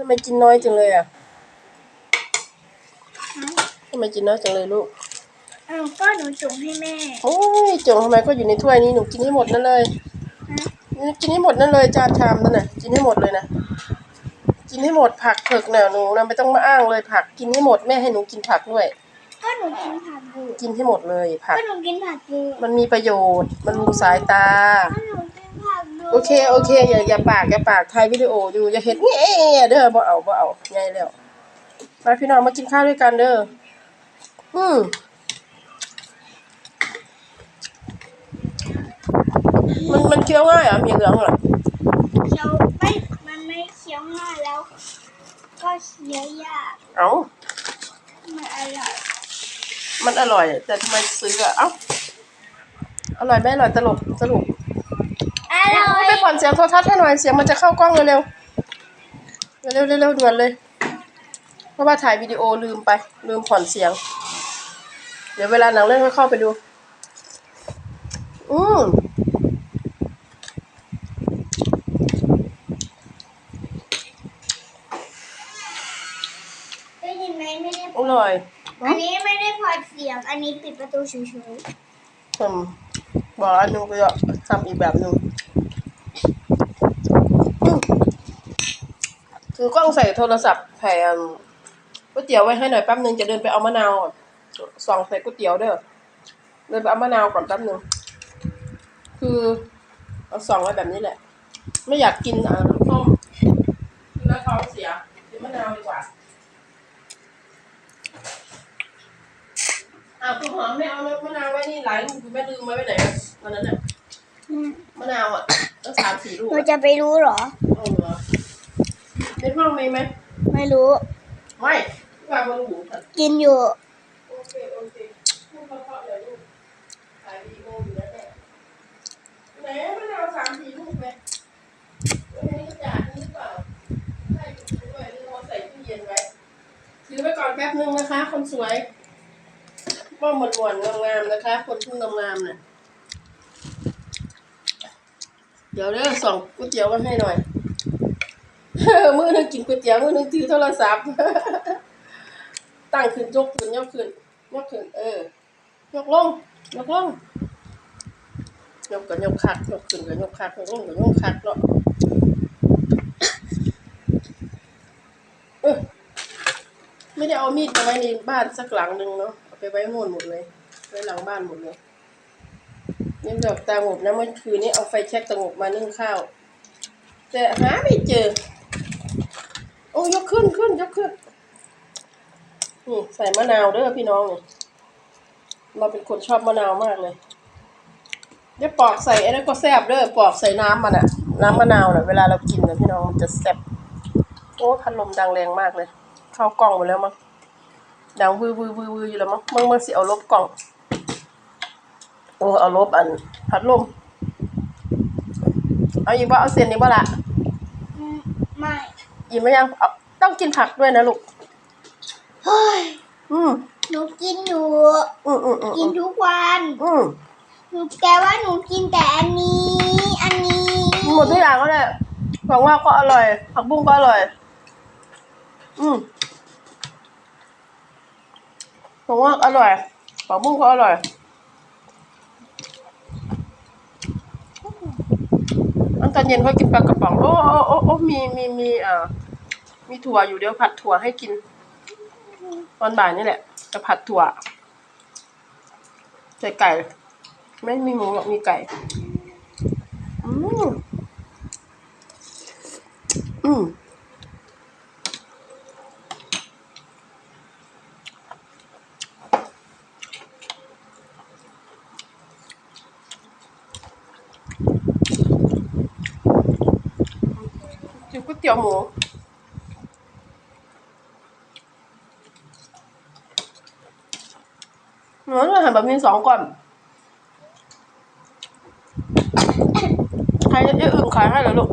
ทำไมกินน้อยจังเลยอะทำไมกินน้อยจังเลยลูกอ้าวก็หนูจุ่มให้แม่ โอ้ยจงทำไมก็อยู่ในถ้วยนี้หนูกินให้หมดนั่นเลยกินให้หมดนั่นเลยจานชามนั่นน่ะ กินให้หมดเลยนะ กินให้หมดผักเผือกน่ะหนูนะไม่ต้องมาอ้างเลยผักกินให้หมดแม่ให้หนูกินผักด้วย ก็หนูกินผักอยู่กินให้หมดเลยผัก ก็หนูกินผักอยู่มันมีประโยชน์ มันมีสายตา ก็หนูกินผักอยู่ โอเค โอเค อย่าอย่าปากอย่าปากถ่ายวิดีโออยู่อย่าเห็นแง่เด้อบ่เอาบ่เอาไงแล้วมาพี่น้องมากินข้าวด้วยกันเด้ออืมมันมันเคี้ยวง่ายเหรอะมีเหลืองเหรอเคี้ยวไม่มันไม่เคี้ยวง่ายแล้ว ก็เคี้ยวยาก เอ้ามันอร่อย มันอร่อย แต่ทำไมซื้ออะเอ้าอร่อยไหมอร่อยตลกสรุป อร่อยไปผ่อนเสียงโทรทัศน์ให้หน่อยเสียงมันจะเข้ากล้องเร็วๆเร็วๆเร็วๆด่วนเลย เพราะว่าถ่ายวิดีโอลืมไป ลืมผ่อนเสียง เดี๋ยวเวลาหนังเรื่องค่อยเข้าไปดู อืมได้ยินไหมไม่ได้อร่อย อันนี้ไม่ได้พอดเสียง อันนี้ปิดประตูเฉยอืม บอกอันหนึงไปอะทำอีกแบบหนึ่งอืมคือกล้องใส่โทรศัพท์แผ่นก๋วยเตี๋ยวไว้ให้หน่อยแป๊บนึงจะเดินไปเอามะนาวก่อนส่องใส่ก๋วยเตี๋ยวเด้อเดินไปเอามะนาวก่อนแป๊บนึงคือเอาส่องไว้แบบนี้แหละ ไม่อยากกินอะส้มกินแล้วท้องเสียกินมะนาวดีกว่า อ้าวคุณหอมไม่เอามะนาวไว้นี่หลายลูกคุณแม่ลืมไว้ไว้ไหนอะวันนั้นน่ะๆมะนาวอะตั้งสามสี่ลูกเราอะจะไปรู้เหรอ เออเหรอในห้องมีไหมไม่รู้ ไม่วางบนหูค่ะกินอยู่ โอเค โอเคพูดเพราะๆเลยลูกถ่ายวีดีโออยู่แล้วแหละไหนมะนาวสามสี่ลูกไหมวันนี้กระจาดนี่หรือเปล่าใช่อยู่ด้วยหรือเอาใส่ตู้เย็นไว้ถือไว้ก่อนแป๊บนึงนะคะ คนสวย ป้อมหวนงามๆนะคะ คนทุ่งงามๆน่ะเดี๋ยวเด้อส่องก๋วยเตี๋ยวมาให้หน่อยมื้อหนึงกินก๋วยเตี๋ยวมื้อหนึงถือโทรศัพท์ ตั้งขึ้นยกขึ้นยกขึ้นยกขึ้น เออยกลงยกลงยกกับยกคักยกขึ้นกับยกคักยกลงกับยกคักเนาะเออไม่ได้เอามีดมาไว้ในบ้านสักหลังหนึ่งเนาะ ไปไว้โน่นหมดเลย ไว้หลังบ้านหมดเลย นี่แบบตาหมบนะเมื่อคืนนี้เอาไฟแช็กตะงบมานึ่งข้าว แต่หาไม่เจอ โอ้ยกขึ้นขึ้นยกขึ้น นี่ใส่มะนาวเด้อพี่น้องนี่เราเป็นคนชอบมะนาวมากเลยเดี๋ยวปอกใส่ไอ้นั่นก็แซ่บเด้อปอกใส่น้ำมันอะน้ำมะนาวน่ะเวลาเรากินนะพี่น้องมันจะแซ่บโอ้พัดลมดังแรงมากเลย เข้ากล้องไปแล้วมั้ง ดังวือวือวือวืออยู่แล้วมั้งมึงมึงสิเอาลบกล้องโอ้เอาลบอันพัดลมเอาอีกว่าเอาเส้นนี้บ่ละอืมไม่อิ่มไหมยังเอาต้องกินผักด้วยนะลูกเฮ้ยอืมหนูกินอยู่อืมอืมอืมกินทุกวันอืมหนูแต่ว่าหนูกินแต่อันนี้ อันนี้ หมดทุกอย่างก็ได้ผักว่าก็อร่อยผักบุ้งก็อร่อย อืม ผักว่าอร่อยผักบุ้งก็อร่อยอันตอนเย็นเขากินปลากระป๋อง โอ้โอ้โอ้โอ้มีมีมีเอ่อมีถั่วอยู่เดี๋ยวผัดถั่วให้กิน ตอนบ่ายนี่แหละ จะผัดถั่วใส่ไก่ ไม่มีหมูหรอกมีไก่ อืมอืม กินก๋วยเตี๋ยวหมูหนูจะหั่นแบบนี้สองก่อน ใครจะอื่นขายให้เหรอลูก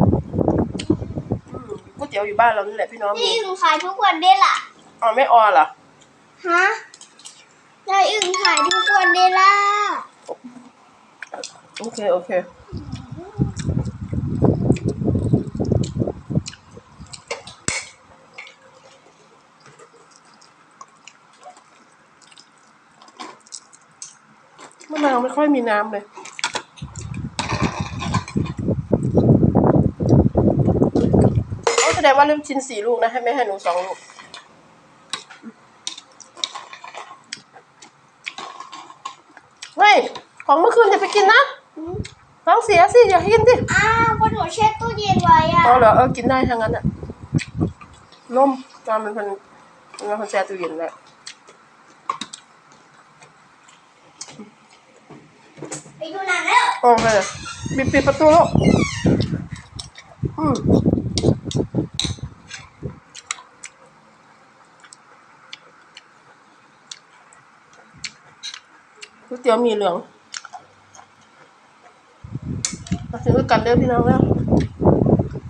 อืมก๋วยเตี๋ยวอยู่บ้านเรานี่แหละพี่น้องมีนี่อึ่งขายทุกวันได้ล่ะ อ๋อไม่ออเหรอฮะได้อึ่งขายทุกวันได้ล่ะ โอเค โอเคะนาวไม่ค่อยมีน้ำเลยโอ้แสดงว่าเริ่มชิ้นสี่ลูกนะ ให้ไม่ให้หนูสองลูกเฮ้ย ของเมื่อคืนจะไปกินนะท้องเสียสิ อย่ากินสิอ้าวก็หนูแช่ตู้เย็นไว้อะอ๋อเหรอเออกินได้ทั้งนั้นอะนมตามมันเป็นมันเป็นคนแช่ตู้เย็นแหละ ไปดู หนังแล้วโอเคปิดปิดประตูลูกอืมก๋วยเตี๋ยวมีเหลืองมาถึงด้วยกันเด้อพี่น้องแล้ว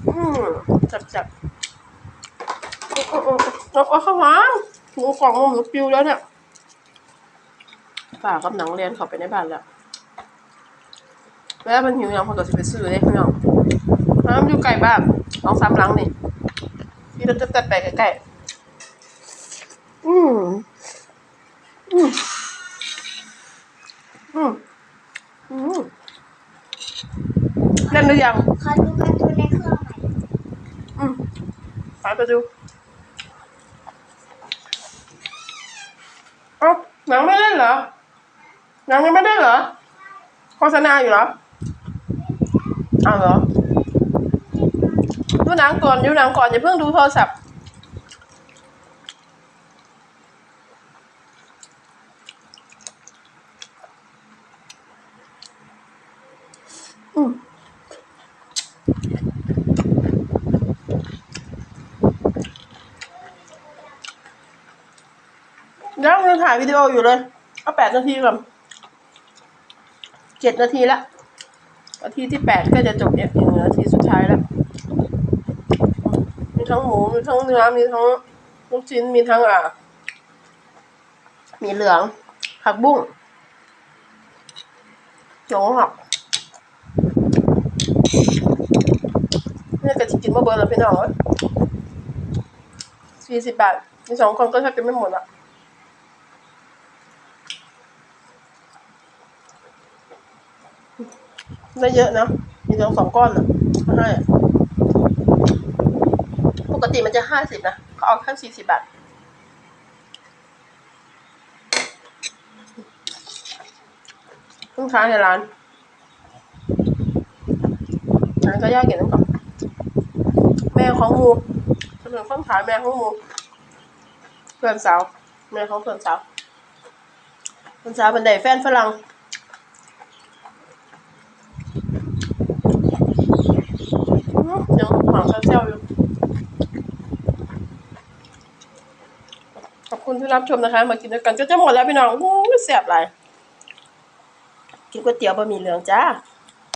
อืมจับจับโอ้โอ้โอ้โอ้ข้าวหวานหมูกล่องหมูปิวแล้วเนี่ยฝากกับหนังเรียนเขาไปในบ้านแล้ว แล้วมันหิวยังพอตัวสิไปซื้อเลยพี่น้องน้ำอยู่ไกลบ้านลองซ้ำหลังนี่พี่เราจะตัดไปใกล้ๆอืมอืมอืมอืมเล่นหรือยังขอดูการ์ตูนในเครื่องหน่อยอืมไปไปดูเอ้าหนังไม่เล่นเหรอหนังยังไม่ได้เหรอโฆษณาอยู่เหรอ อ้าวเหรอดูหนังก่อนดูหนังก่อนอย่าเพิ่งดูโทรศัพท์อืมยังยังถ่ายวิดีโออยู่เลย เอาแปดนาทีก่อนเจ็ดนาทีและ นาทีที่แปดก็จะจบเนี่ยอีกหนึ่งนาทีสุดท้ายแล้ว มีทั้งหมู มีทั้งเนื้อ มีทั้งลูกชิ้น มีทั้งอ่า มีเหลือง ผักบุ้งหยงหักเนี่ยก็จะกินมาเบอร์แล้วพี่น้องสี่สิบบาทมีสองคนก็แทบจะไม่หมดละ ได้เยอะนะ มีทั้งสองก้อนนะมาให้ปกติมันจะห้าสิบนะเขาเอาแค่สี่สิบบาทเพิ่งค้าในร้านร้านก็ย่าเก็บน้ำก่อนแม่ของมูจะเป็นคนขายแม่ของมูเพื่อนสาว แม่ของเพื่อนสาวเพื่อนสาวเป็นไดแฟนฝรั่ง โอยังหวังเซลอยู่ขอบคุณที่รับชมนะคะ มากินด้วยกันก็จะหมดแล้วพี่น้องโอ้ยแสบเลยกินก๋วยเตี๋ยวบะหมี่เหลืองจ้า